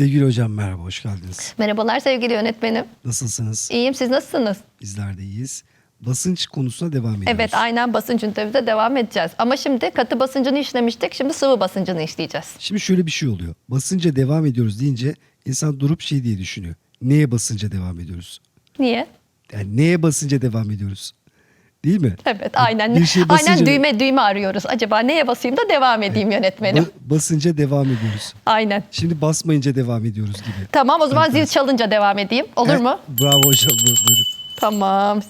Sevgili hocam merhaba, hoş geldiniz. Merhabalar sevgili yönetmenim. Nasılsınız? İyiyim siz nasılsınız? Bizler de iyiyiz. Basınç konusuna devam ediyoruz. Evet aynen basınç ünitemize devam edeceğiz. Ama şimdi katı basıncını işlemiştik. Şimdi sıvı basıncını işleyeceğiz. Şimdi şöyle bir şey oluyor. Basınca devam ediyoruz deyince insan durup şey diye düşünüyor. Neye basınca devam ediyoruz? Niye? Yani neye basınca devam ediyoruz? Değil mi? Evet aynen. Bir şey basınca- aynen düğme düğme arıyoruz. Acaba neye basayım da devam edeyim yönetmenim? Ba- basınca devam ediyoruz. Aynen. Şimdi basmayınca devam ediyoruz gibi. Tamam o zaman zil çalınca devam edeyim. Olur Evet, mu? Bravo hocam. bu- Buyurun. Tamam.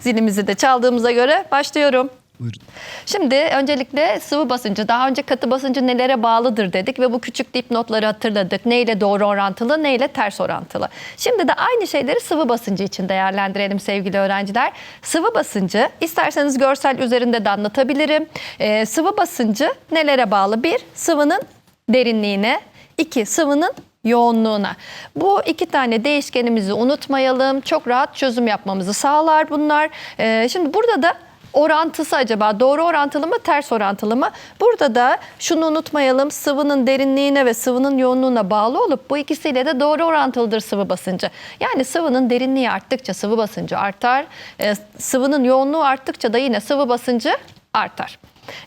Zilimizi de çaldığımıza göre başlıyorum. Buyurun. Şimdi öncelikle sıvı basıncı, daha önce katı basıncı nelere bağlıdır dedik ve bu küçük dipnotları hatırladık. Neyle doğru orantılı, neyle ters orantılı. Şimdi de aynı şeyleri sıvı basıncı için değerlendirelim sevgili öğrenciler. Sıvı basıncı, isterseniz görsel üzerinde de anlatabilirim. Ee, sıvı basıncı nelere bağlı? Bir, sıvının derinliğine. iki sıvının yoğunluğuna. Bu iki tane değişkenimizi unutmayalım. Çok rahat çözüm yapmamızı sağlar bunlar. Ee, şimdi burada da orantısı acaba doğru orantılı mı ters orantılı mı? Burada da şunu unutmayalım sıvının derinliğine ve sıvının yoğunluğuna bağlı olup bu ikisiyle de doğru orantılıdır sıvı basıncı. Yani sıvının derinliği arttıkça sıvı basıncı artar. Ee, sıvının yoğunluğu arttıkça da yine sıvı basıncı artar.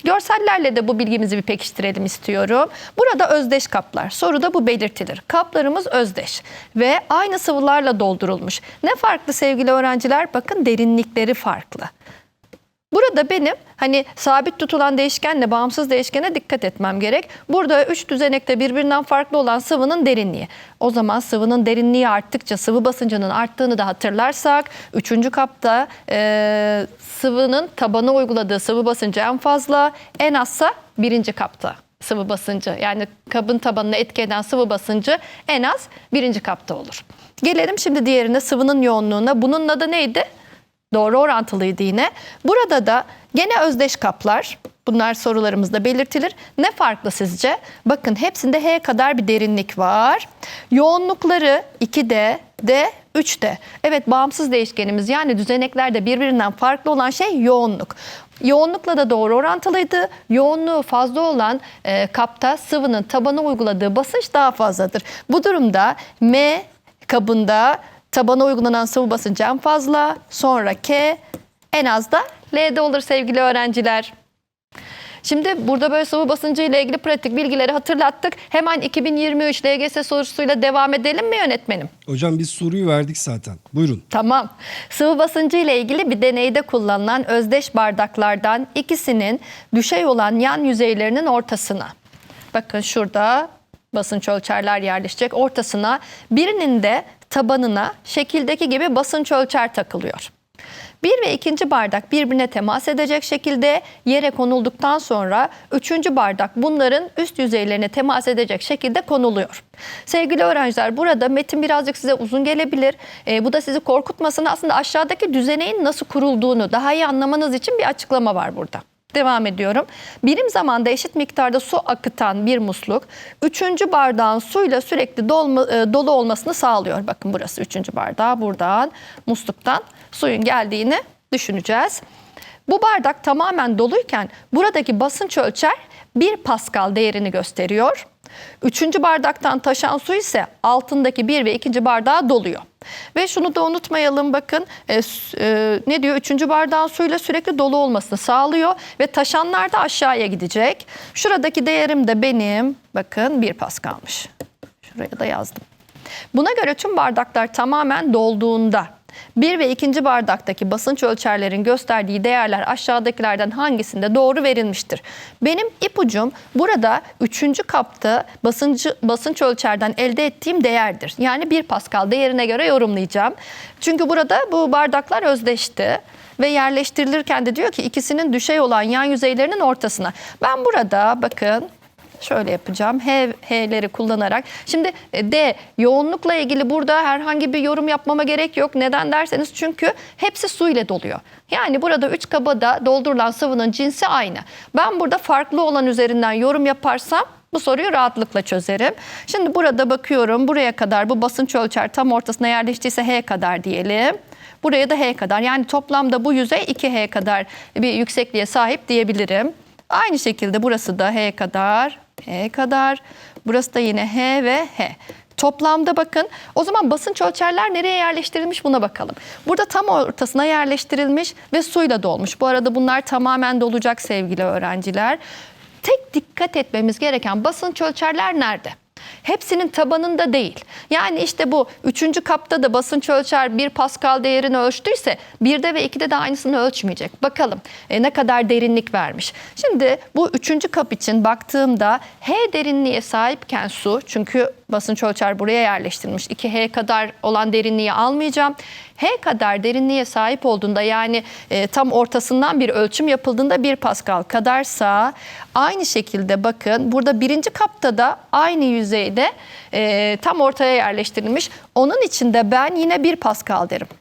Görsellerle de bu bilgimizi bir pekiştirelim istiyorum. Burada özdeş kaplar. Soruda bu belirtilir. Kaplarımız özdeş ve aynı sıvılarla doldurulmuş. Ne farklı sevgili öğrenciler? Bakın derinlikleri farklı. Burada benim hani sabit tutulan değişkenle bağımsız değişkene dikkat etmem gerek. Burada üç düzenekte birbirinden farklı olan sıvının derinliği. O zaman sıvının derinliği arttıkça sıvı basıncının arttığını da hatırlarsak üçüncü kapta e, sıvının tabana uyguladığı sıvı basıncı en fazla en azsa birinci kapta sıvı basıncı yani kabın tabanına etki eden sıvı basıncı en az birinci kapta olur. Gelelim şimdi diğerine sıvının yoğunluğuna. Bunun adı neydi? Doğru orantılıydı yine. Burada da gene özdeş kaplar. Bunlar sorularımızda belirtilir. Ne farklı sizce? Bakın hepsinde H kadar bir derinlik var. Yoğunlukları 2D, D, 3D. Evet bağımsız değişkenimiz yani düzeneklerde birbirinden farklı olan şey yoğunluk. Yoğunlukla da doğru orantılıydı. Yoğunluğu fazla olan e, kapta sıvının tabana uyguladığı basınç daha fazladır. Bu durumda M kabında tabana uygulanan sıvı basıncı en fazla, sonra K, en az da L'de olur sevgili öğrenciler. Şimdi burada böyle sıvı basıncı ile ilgili pratik bilgileri hatırlattık. Hemen 2023 LGS sorusuyla devam edelim mi yönetmenim? Hocam biz soruyu verdik zaten. Buyurun. Tamam. Sıvı basıncı ile ilgili bir deneyde kullanılan özdeş bardaklardan ikisinin düşey olan yan yüzeylerinin ortasına. Bakın şurada basınç ölçerler yerleşecek. Ortasına birinin de tabanına şekildeki gibi basınç ölçer takılıyor. Bir ve ikinci bardak birbirine temas edecek şekilde yere konulduktan sonra üçüncü bardak bunların üst yüzeylerine temas edecek şekilde konuluyor. Sevgili öğrenciler burada metin birazcık size uzun gelebilir. Ee, bu da sizi korkutmasın. Aslında aşağıdaki düzeneğin nasıl kurulduğunu daha iyi anlamanız için bir açıklama var burada. Devam ediyorum. Birim zamanda eşit miktarda su akıtan bir musluk, üçüncü bardağın suyla sürekli dolma, e, dolu olmasını sağlıyor. Bakın burası üçüncü bardağı. Buradan musluktan suyun geldiğini düşüneceğiz. Bu bardak tamamen doluyken buradaki basınç ölçer 1 Pascal değerini gösteriyor. Üçüncü bardaktan taşan su ise altındaki bir ve ikinci bardağa doluyor. Ve şunu da unutmayalım bakın e, e, ne diyor? Üçüncü bardağın suyla sürekli dolu olmasını sağlıyor ve taşanlar da aşağıya gidecek. Şuradaki değerim de benim bakın 1 Pascal'mış. Şuraya da yazdım. Buna göre tüm bardaklar tamamen dolduğunda bir ve ikinci bardaktaki basınç ölçerlerin gösterdiği değerler aşağıdakilerden hangisinde doğru verilmiştir? Benim ipucum burada üçüncü kapta basıncı, basınç ölçerden elde ettiğim değerdir. Yani 1 Pascal değerine göre yorumlayacağım. Çünkü burada bu bardaklar özdeşti ve yerleştirilirken de diyor ki ikisinin düşey olan yan yüzeylerinin ortasına. Ben burada bakın Şöyle yapacağım. H, H'leri kullanarak. Şimdi e, D yoğunlukla ilgili burada herhangi bir yorum yapmama gerek yok. Neden derseniz çünkü hepsi su ile doluyor. Yani burada 3 kabada doldurulan sıvının cinsi aynı. Ben burada farklı olan üzerinden yorum yaparsam bu soruyu rahatlıkla çözerim. Şimdi burada bakıyorum buraya kadar bu basınç ölçer tam ortasına yerleştiyse H kadar diyelim. Buraya da H kadar yani toplamda bu yüzey 2H kadar bir yüksekliğe sahip diyebilirim. Aynı şekilde burası da H kadar, H kadar. Burası da yine H ve H. Toplamda bakın o zaman basınç ölçerler nereye yerleştirilmiş buna bakalım. Burada tam ortasına yerleştirilmiş ve suyla dolmuş. Bu arada bunlar tamamen dolacak sevgili öğrenciler. Tek dikkat etmemiz gereken basınç ölçerler nerede? Hepsinin tabanında değil. Yani işte bu üçüncü kapta da basınç ölçer 1 Pascal değerini ölçtüyse birde ve 2'de de aynısını ölçmeyecek. Bakalım e, ne kadar derinlik vermiş. Şimdi bu üçüncü kap için baktığımda H derinliğe sahipken su çünkü basınç ölçer buraya yerleştirilmiş. 2H kadar olan derinliği almayacağım. H kadar derinliğe sahip olduğunda yani e, tam ortasından bir ölçüm yapıldığında 1 Pascal kadarsa aynı şekilde bakın burada birinci kapta da aynı yüzeyde e, tam ortaya yerleştirilmiş. Onun için de ben yine 1 Pascal derim.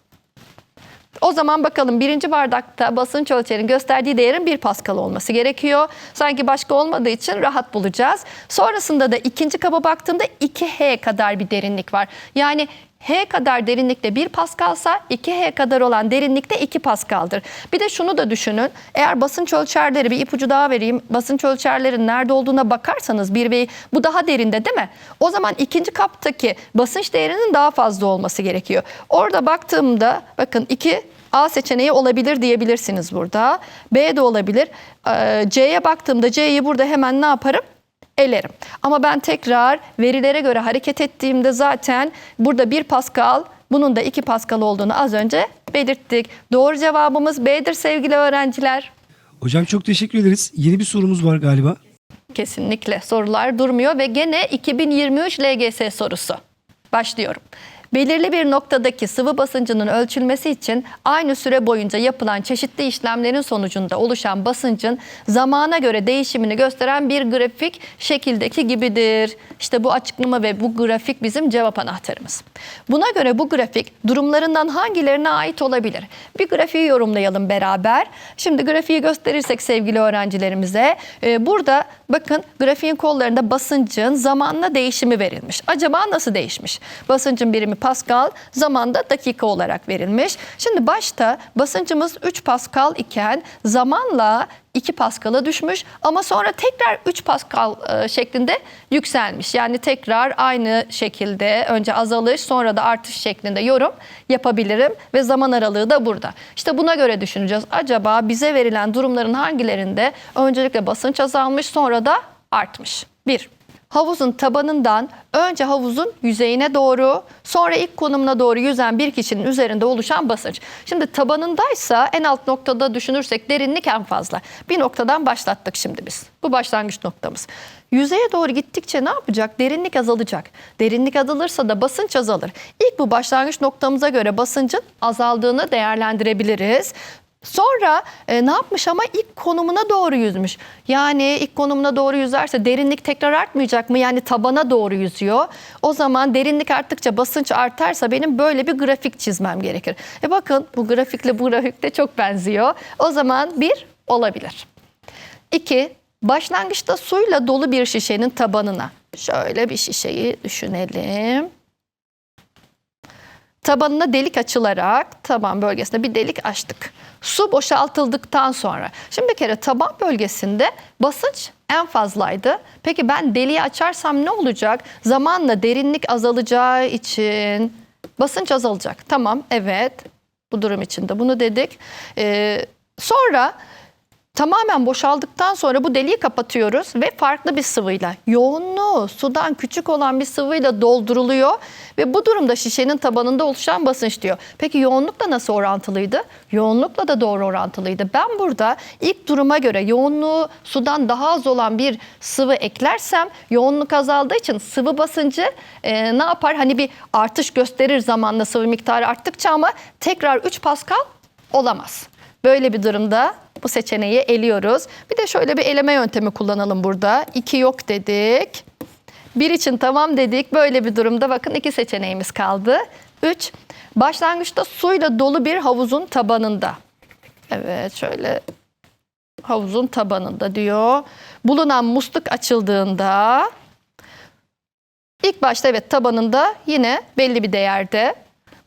O zaman bakalım birinci bardakta basınç ölçerin gösterdiği değerin 1 Pascal olması gerekiyor. Sanki başka olmadığı için rahat bulacağız. Sonrasında da ikinci kaba baktığımda 2H kadar bir derinlik var. Yani H kadar derinlikte 1 Pascal'sa 2H kadar olan derinlikte 2 Pascal'dır. Bir de şunu da düşünün. Eğer basınç ölçerleri bir ipucu daha vereyim. Basınç ölçerlerin nerede olduğuna bakarsanız bir ve bu daha derinde değil mi? O zaman ikinci kaptaki basınç değerinin daha fazla olması gerekiyor. Orada baktığımda bakın 2 A seçeneği olabilir diyebilirsiniz burada. B de olabilir. Ee, C'ye baktığımda C'yi burada hemen ne yaparım? Elerim. Ama ben tekrar verilere göre hareket ettiğimde zaten burada 1 Pascal bunun da 2 Pascal olduğunu az önce belirttik. Doğru cevabımız B'dir sevgili öğrenciler. Hocam çok teşekkür ederiz. Yeni bir sorumuz var galiba. Kesinlikle sorular durmuyor ve gene 2023 LGS sorusu. Başlıyorum. Belirli bir noktadaki sıvı basıncının ölçülmesi için aynı süre boyunca yapılan çeşitli işlemlerin sonucunda oluşan basıncın zamana göre değişimini gösteren bir grafik şekildeki gibidir. İşte bu açıklama ve bu grafik bizim cevap anahtarımız. Buna göre bu grafik durumlarından hangilerine ait olabilir? Bir grafiği yorumlayalım beraber. Şimdi grafiği gösterirsek sevgili öğrencilerimize e, burada bakın grafiğin kollarında basıncın zamanla değişimi verilmiş. Acaba nasıl değişmiş? Basıncın birimi Pascal, zamanda dakika olarak verilmiş. Şimdi başta basıncımız 3 Pascal iken zamanla 2 Pascal'a düşmüş ama sonra tekrar 3 Pascal e, şeklinde yükselmiş. Yani tekrar aynı şekilde önce azalış sonra da artış şeklinde yorum yapabilirim ve zaman aralığı da burada. İşte buna göre düşüneceğiz. Acaba bize verilen durumların hangilerinde öncelikle basınç azalmış sonra da artmış? 1. Havuzun tabanından önce havuzun yüzeyine doğru sonra ilk konumuna doğru yüzen bir kişinin üzerinde oluşan basınç. Şimdi tabanındaysa en alt noktada düşünürsek derinlik en fazla. Bir noktadan başlattık şimdi biz. Bu başlangıç noktamız. Yüzeye doğru gittikçe ne yapacak? Derinlik azalacak. Derinlik azalırsa da basınç azalır. İlk bu başlangıç noktamıza göre basıncın azaldığını değerlendirebiliriz. Sonra e, ne yapmış ama ilk konumuna doğru yüzmüş. Yani ilk konumuna doğru yüzerse derinlik tekrar artmayacak mı? Yani tabana doğru yüzüyor. O zaman derinlik arttıkça basınç artarsa benim böyle bir grafik çizmem gerekir. E bakın bu grafikle bu grafik de çok benziyor. O zaman bir olabilir. İki, başlangıçta suyla dolu bir şişenin tabanına. Şöyle bir şişeyi düşünelim. Tabanına delik açılarak taban bölgesinde bir delik açtık. Su boşaltıldıktan sonra. Şimdi bir kere taban bölgesinde basınç en fazlaydı. Peki ben deliği açarsam ne olacak? Zamanla derinlik azalacağı için basınç azalacak. Tamam evet bu durum içinde bunu dedik. Ee, sonra Tamamen boşaldıktan sonra bu deliği kapatıyoruz ve farklı bir sıvıyla, yoğunluğu sudan küçük olan bir sıvıyla dolduruluyor ve bu durumda şişenin tabanında oluşan basınç diyor. Peki yoğunlukla nasıl orantılıydı? Yoğunlukla da doğru orantılıydı. Ben burada ilk duruma göre yoğunluğu sudan daha az olan bir sıvı eklersem yoğunluk azaldığı için sıvı basıncı e, ne yapar? Hani bir artış gösterir zamanla sıvı miktarı arttıkça ama tekrar 3 Pascal olamaz. Böyle bir durumda bu seçeneği eliyoruz. Bir de şöyle bir eleme yöntemi kullanalım burada. 2 yok dedik. 1 için tamam dedik. Böyle bir durumda bakın iki seçeneğimiz kaldı. 3. Başlangıçta suyla dolu bir havuzun tabanında. Evet şöyle havuzun tabanında diyor. Bulunan musluk açıldığında ilk başta evet tabanında yine belli bir değerde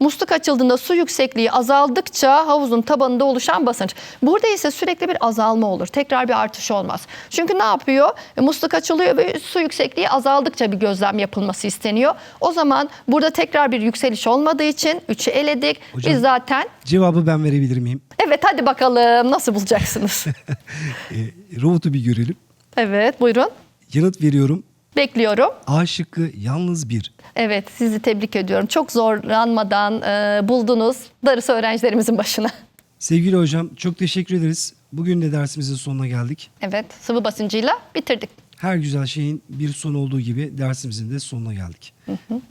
Musluk açıldığında su yüksekliği azaldıkça havuzun tabanında oluşan basınç. Burada ise sürekli bir azalma olur. Tekrar bir artış olmaz. Çünkü ne yapıyor? E, musluk açılıyor ve su yüksekliği azaldıkça bir gözlem yapılması isteniyor. O zaman burada tekrar bir yükseliş olmadığı için 3'ü eledik. Hocam- Biz zaten Cevabı ben verebilir miyim? evet hadi bakalım nasıl bulacaksınız? E, robotu bir görelim. evet buyurun. Yanıt veriyorum. Bekliyorum. A şıkkı yalnız bir. Evet sizi tebrik ediyorum. Çok zorlanmadan e, buldunuz. Darısı öğrencilerimizin başına. Sevgili hocam çok teşekkür ederiz. Bugün de dersimizin sonuna geldik. Evet sıvı basıncıyla bitirdik. Her güzel şeyin bir son olduğu gibi dersimizin de sonuna geldik.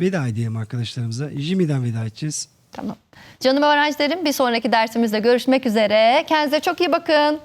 Veda edelim arkadaşlarımıza. Jimmy'den veda edeceğiz. Tamam. Canım öğrencilerim bir sonraki dersimizde görüşmek üzere. Kendinize çok iyi bakın.